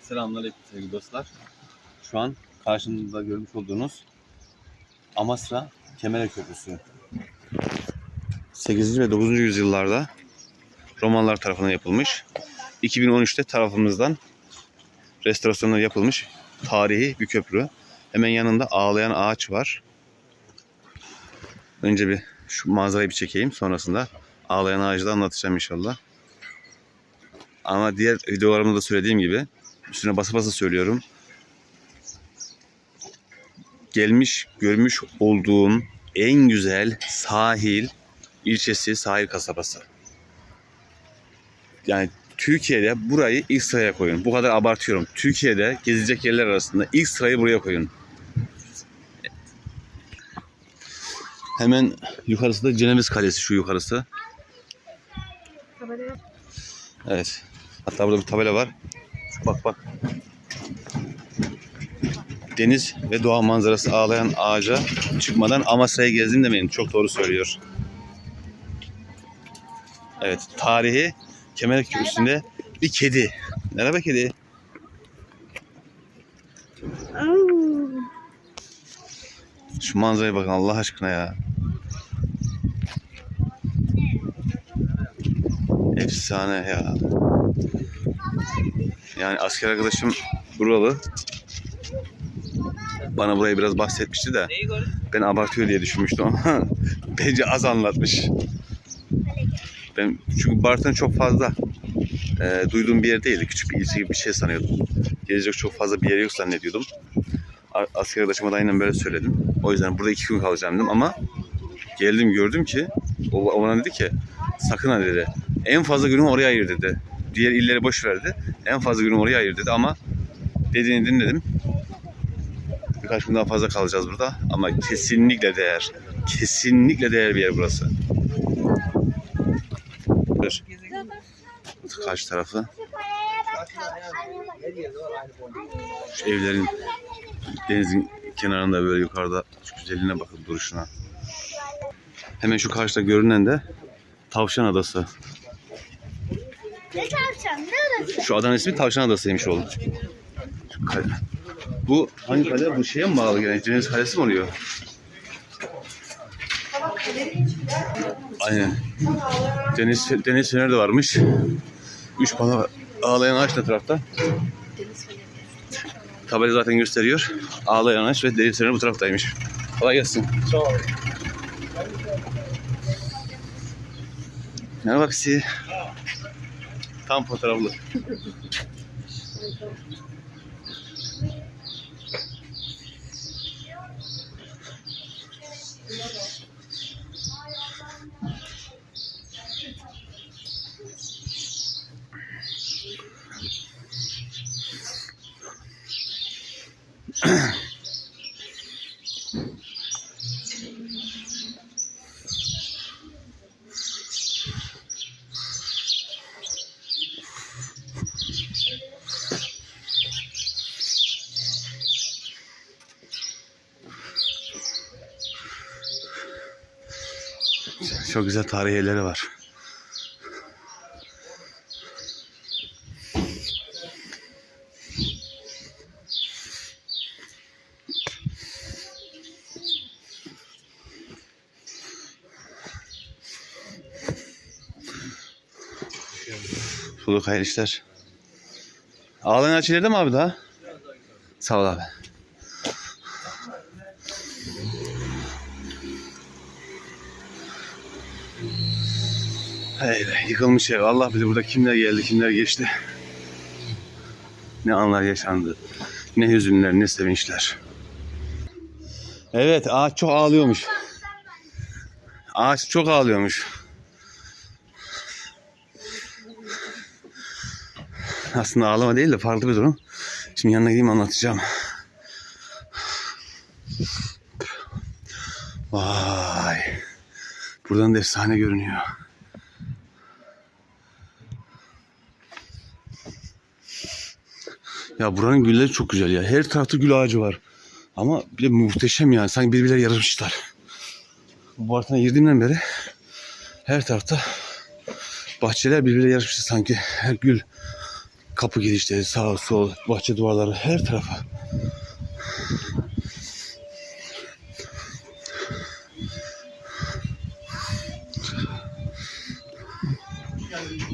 Selamünaleyküm sevgili dostlar. Şu an karşımızda görmüş olduğunuz Amasra Kemere Köprüsü. 8. ve 9. yüzyıllarda Romalılar tarafından yapılmış. 2013'te tarafımızdan restorasyonları yapılmış tarihi bir köprü. Hemen yanında ağlayan ağaç var. Önce bir şu manzarayı bir çekeyim. Sonrasında ağlayan ağacı da anlatacağım inşallah. Ama diğer videolarımda da söylediğim gibi üstüne basa basa söylüyorum. Gelmiş, görmüş olduğum en güzel sahil ilçesi, sahil kasabası. Yani Türkiye'de burayı ilk sıraya koyun. Bu kadar abartıyorum. Türkiye'de gezilecek yerler arasında ilk sırayı buraya koyun. Hemen yukarısı da Ceneviz Kalesi şu yukarısı. Evet. Hatta burada bir tabela var. Bak bak. Deniz ve doğa manzarası ağlayan ağaca çıkmadan Amasya'yı gezdim demeyin. Çok doğru söylüyor. Evet. Tarihi Kemerek üstünde bir kedi. Merhaba kedi. Şu manzaraya bakın Allah aşkına ya. Efsane ya. Yani asker arkadaşım buralı. Bana burayı biraz bahsetmişti de ben abartıyor diye düşünmüştüm ama bence az anlatmış. Ben çünkü Bartın çok fazla e, duyduğum bir yer değildi. Küçük bir ilçe gibi bir şey sanıyordum. Gelecek çok fazla bir yer yok zannediyordum. Asker arkadaşıma da aynen böyle söyledim. O yüzden burada iki gün kalacağım dedim ama geldim gördüm ki o, o bana dedi ki sakın ha dedi. En fazla günümü oraya ayır dedi. Diğer illeri boş verdi. En fazla günümü oraya ayır dedi ama dediğini dinledim. Birkaç gün daha fazla kalacağız burada ama kesinlikle değer. Kesinlikle değer bir yer burası. Dur. Karşı tarafı. Şu evlerin denizin kenarında böyle yukarıda şu güzelliğine bakın duruşuna. Hemen şu karşıda görünen de Tavşan Adası. Ne çalacağım? Ne orası? Şu adanın ismi Tavşan Adası'ymış oğlum. Kale. Bu hangi kale? Bu şeye mi bağlı yani? Deniz Kalesi mi oluyor? Aynen. Deniz, deniz feneri de varmış. Üç bana ağlayan ağaç da tarafta. Tabela zaten gösteriyor. Ağlayan ağaç ve deniz feneri bu taraftaymış. Kolay gelsin. Merhaba Kisi. Tam fotoğraflı. Çok güzel tarihi yerleri var. Suluk hayırlı işler. Ağlayan açı mi abi daha? Sağ ol abi. Be, yıkılmış ev. Allah bilir burada kimler geldi, kimler geçti. Ne anlar yaşandı. Ne hüzünler, ne sevinçler. Evet, ağaç çok ağlıyormuş. Ağaç çok ağlıyormuş. Aslında ağlama değil de farklı bir durum. Şimdi yanına gideyim anlatacağım. Vay. Buradan da efsane görünüyor. Ya buranın gülleri çok güzel ya. Her tarafta gül ağacı var. Ama bir de muhteşem yani. Sanki birbirleri yarışmışlar. Bu Bartın'a girdiğimden beri her tarafta bahçeler birbirleriyle yarışmışlar sanki. Her gül Kapı girişleri, sağ sol, bahçe duvarları her tarafa.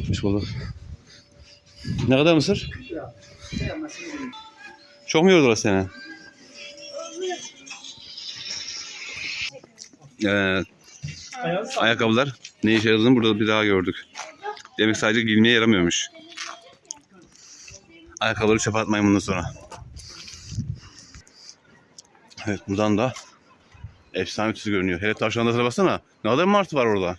Hoş bulduk. Ne kadar mısır? Çok mu yordular seni? Ee, ayakkabılar ne işe yaradığını burada bir daha gördük. Demek sadece giymeye yaramıyormuş. Ayakkabıları çöpe atmayın bundan sonra. Evet buradan da efsane ötesi görünüyor. Hele tavşanlara baksana. Ne kadar martı var orada.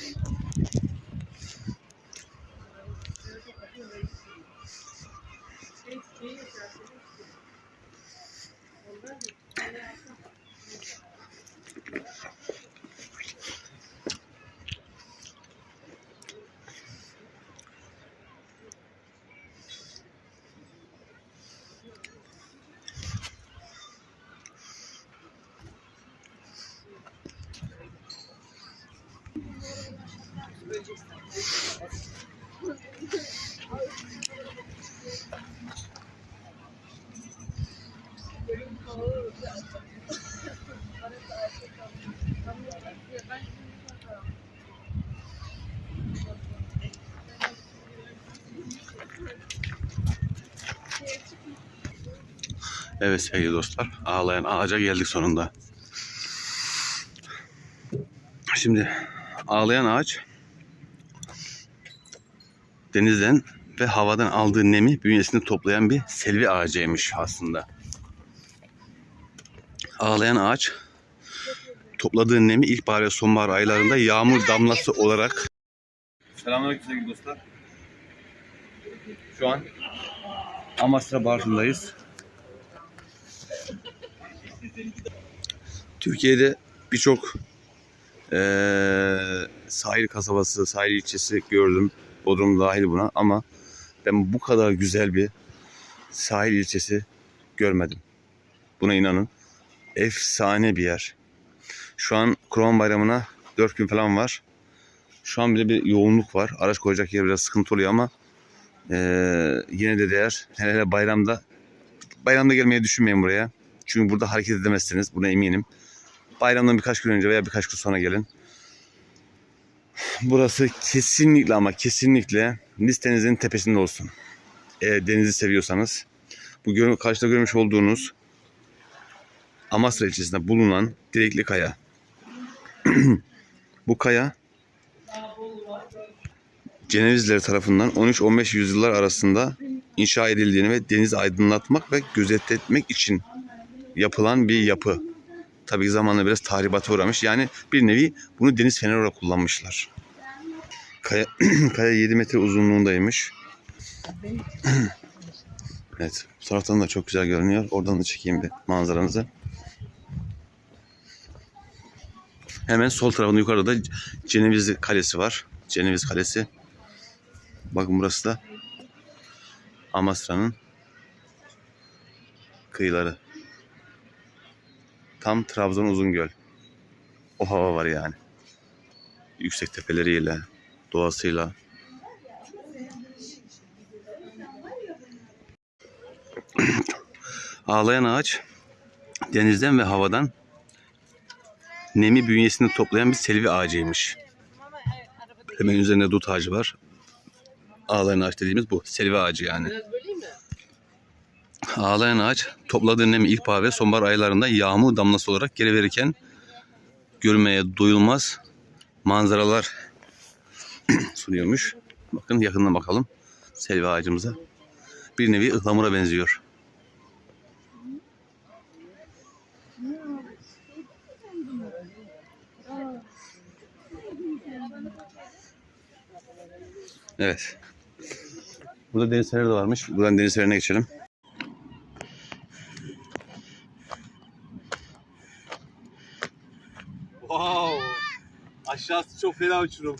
Evet sevgili dostlar. Ağlayan ağaca geldik sonunda. Şimdi ağlayan ağaç denizden ve havadan aldığı nemi bünyesinde toplayan bir selvi ağacıymış aslında. Ağlayan ağaç topladığı nemi ilkbahar ve sonbahar aylarında yağmur damlası olarak Selamünaleyküm sevgili dostlar. Şu an Amasra Bartın'dayız. Türkiye'de birçok eee sahil kasabası, sahil ilçesi gördüm. Bodrum dahil buna ama ben bu kadar güzel bir sahil ilçesi görmedim. Buna inanın. Efsane bir yer. Şu an Kurban Bayramı'na 4 gün falan var. Şu an bile bir yoğunluk var. Araç koyacak yer biraz sıkıntı oluyor ama eee, yine de değer. Hele hele bayramda bayramda gelmeyi düşünmeyin buraya. Çünkü burada hareket edemezsiniz. Buna eminim. Bayramdan birkaç gün önce veya birkaç gün sonra gelin. Burası kesinlikle ama kesinlikle listenizin tepesinde olsun. Eğer denizi seviyorsanız. Bu gör, karşıda görmüş olduğunuz Amasra ilçesinde bulunan Direkli Kaya. Bu kaya Cenevizliler tarafından 13-15 yüzyıllar arasında inşa edildiğini ve denizi aydınlatmak ve gözetletmek için yapılan bir yapı. Tabii ki zamanla biraz tahribata uğramış. Yani bir nevi bunu deniz feneri olarak kullanmışlar. Kaya, kaya 7 metre uzunluğundaymış. evet. Bu taraftan da çok güzel görünüyor. Oradan da çekeyim bir manzaranızı. Hemen sol tarafında yukarıda Cenevizli Kalesi var. Ceneviz Kalesi. Bakın burası da Amasra'nın kıyıları. Tam Trabzon Uzungöl. O hava var yani. Yüksek tepeleriyle, doğasıyla. Ağlayan ağaç denizden ve havadan nemi bünyesinde toplayan bir selvi ağacıymış. Hemen üzerinde dut ağacı var. Ağlayan ağaç dediğimiz bu. Selvi ağacı yani. Ağlayan ağaç topladığı nemi ilkbahar ve sonbahar aylarında yağmur damlası olarak geri verirken görmeye doyulmaz manzaralar sunuyormuş. Bakın yakından bakalım selvi ağacımıza. Bir nevi ıhlamura benziyor. Evet. Burada deniz feneri de varmış. Buradan deniz fenerine geçelim. Çok fena uçurum.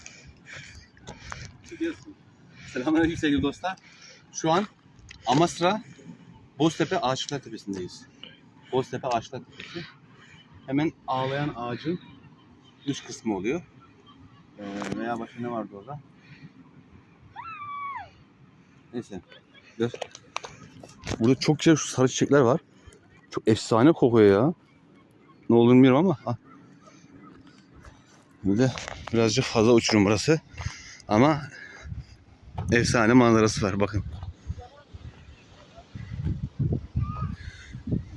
Selamünaleyküm sevgili dostlar. Şu an Amasra Boztepe Ağaçlıklar Tepesi'ndeyiz. Boztepe Ağaçlıklar Tepesi. hemen ağlayan ağacın üst kısmı oluyor. Ee, veya başka ne vardı orada? Neyse. Dur. Burada çok güzel şu sarı çiçekler var. Çok efsane kokuyor ya. Ne olduğunu bilmiyorum ama. Ah. Böyle birazcık fazla uçurum burası. Ama efsane manzarası var bakın.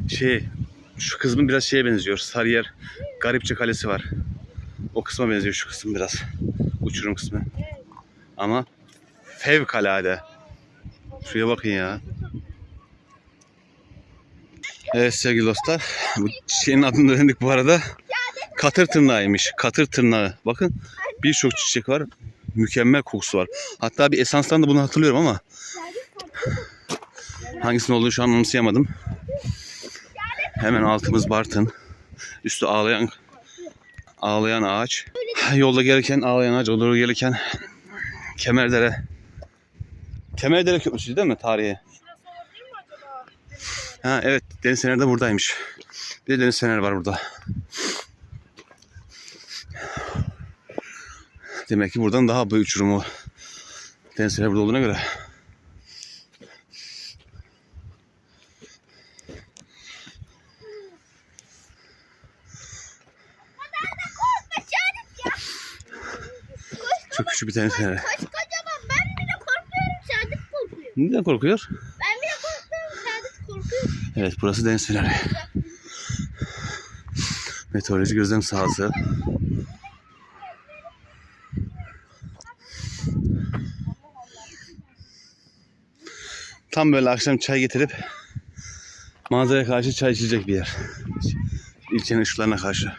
Şey, şu kısmı biraz şeye benziyor. Sarıyer Garipçe Kalesi var. O kısma benziyor şu kısım biraz. Uçurum kısmı. Ama fevkalade. Şuraya bakın ya. Evet sevgili dostlar. Bu çiçeğin adını öğrendik bu arada. Katır tırnağıymış. Katır tırnağı. Bakın birçok çiçek var. Mükemmel kokusu var. Hatta bir esanstan da bunu hatırlıyorum ama hangisinin olduğunu şu an anımsayamadım. Hemen altımız Bartın. Üstü ağlayan ağlayan ağaç. Yolda gelirken ağlayan ağaç, doğru gelirken Kemerdere. Kemerdere Köprüsü değil mi tarihi? Ha evet Deniz Fener de buradaymış. Bir de Deniz Fener var burada. Demek ki buradan daha büyük uçurumu Deniz Fener burada olduğuna göre. Çok küçük bir Deniz Feneri. Koskocaman ben bile korkuyorum. Sadık korkuyor. Neden korkuyor? Ben bile korkuyorum. Sadık korkuyor. Evet burası Deniz Feneri. Meteoroloji gözlem sahası. Tam böyle akşam çay getirip manzaraya karşı çay içilecek bir yer. İlçenin ışıklarına karşı.